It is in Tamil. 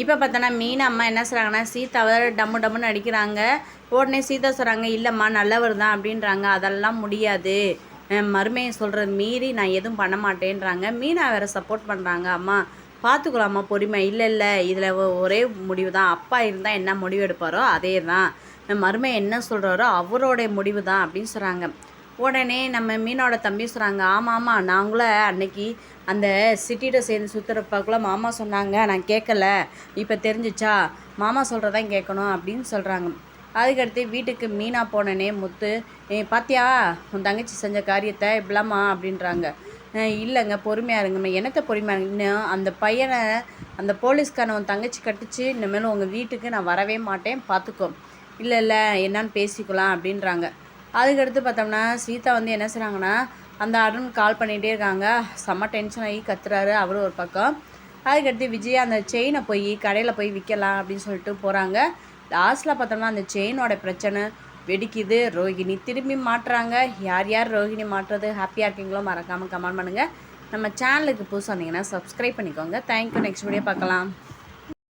இப்போ பார்த்தோன்னா மீன் அம்மா என்ன சொல்கிறாங்கன்னா சீதாவை டம்மு டம்முன்னு அடிக்கிறாங்க. உடனே சீதா சொல்கிறாங்க இல்லைம்மா நல்லவர் தான் அப்படின்றாங்க. அதெல்லாம் முடியாது. மருமையை சொல்கிறது மீறி நான் எதுவும் பண்ண மாட்டேன்றாங்க. மீனா வேறு சப்போர்ட் பண்ணுறாங்க அம்மா பார்த்துக்கலாம்மா பொறுமை. இல்லை இல்லை இதில் ஒரே முடிவு தான் அப்பா இருந்தால் என்ன முடிவு எடுப்பாரோ அதே தான் மருமை என்ன சொல்கிறாரோ அவரோடைய முடிவு தான் அப்படின்னு சொல்கிறாங்க உடனே நம்ம மீனோட தம்பி சொல்கிறாங்க ஆமாம் ஆமாம் நாங்களும் அன்னைக்கு அந்த சிட்டிகிட்ட சேர்ந்து சுற்றுறப்பக்குள்ள மாமா சொன்னாங்க நான் கேட்கல. இப்போ தெரிஞ்சிச்சா? மாமா சொல்கிறதான் கேட்கணும் அப்படின்னு சொல்கிறாங்க அதுக்கடுத்து வீட்டுக்கு மீனா போனனே முத்து ஏ பாத்தியா? உன் தங்கச்சி செஞ்ச காரியத்தை இப்படிலாமா அப்படின்றாங்க. இல்லைங்க பொறுமையாக இருங்கம்மா. என்னத்தை பொறுமையாக இருங்க? இன்னும் அந்த பையனை அந்த போலீஸ்காரன் உன் தங்கச்சி கட்டிச்சு. இனிமேல் உங்கள் வீட்டுக்கு நான் வரவே மாட்டேன். பார்த்துக்கோ இல்லை இல்லை என்னன்னு பேசிக்கலாம் அப்படின்றாங்க. அதுக்கடுத்து பார்த்தோம்னா சீதா வந்து என்ன செய்கிறாங்கன்னா அந்த அருண் கால் பண்ணிகிட்டே இருக்காங்க. செம்ம டென்ஷன் ஆகி கத்துறாரு அவரும் ஒரு பக்கம். அதுக்கடுத்து விஜய் அந்த செயினை போய் கடையில் போய் விற்கலாம் அப்படின்னு சொல்லிட்டு போகிறாங்க லாஸ்ட்டில் பார்த்தோம்னா அந்த செயினோட பிரச்சனை. வெடிக்குது. ரோஹிணி திரும்பி மாட்டுறாங்க. யார் யார் ரோஹிணி மாட்டுறது? ஹாப்பியாக இருக்கீங்களோ மறக்காமல் கமெண்ட் பண்ணுங்கள் நம்ம சேனலுக்கு புதுசாக வந்தீங்கன்னா சப்ஸ்கிரைப் பண்ணிக்கோங்க. தேங்க்யூ நெக்ஸ்ட் வீடியோ பார்க்கலாம்.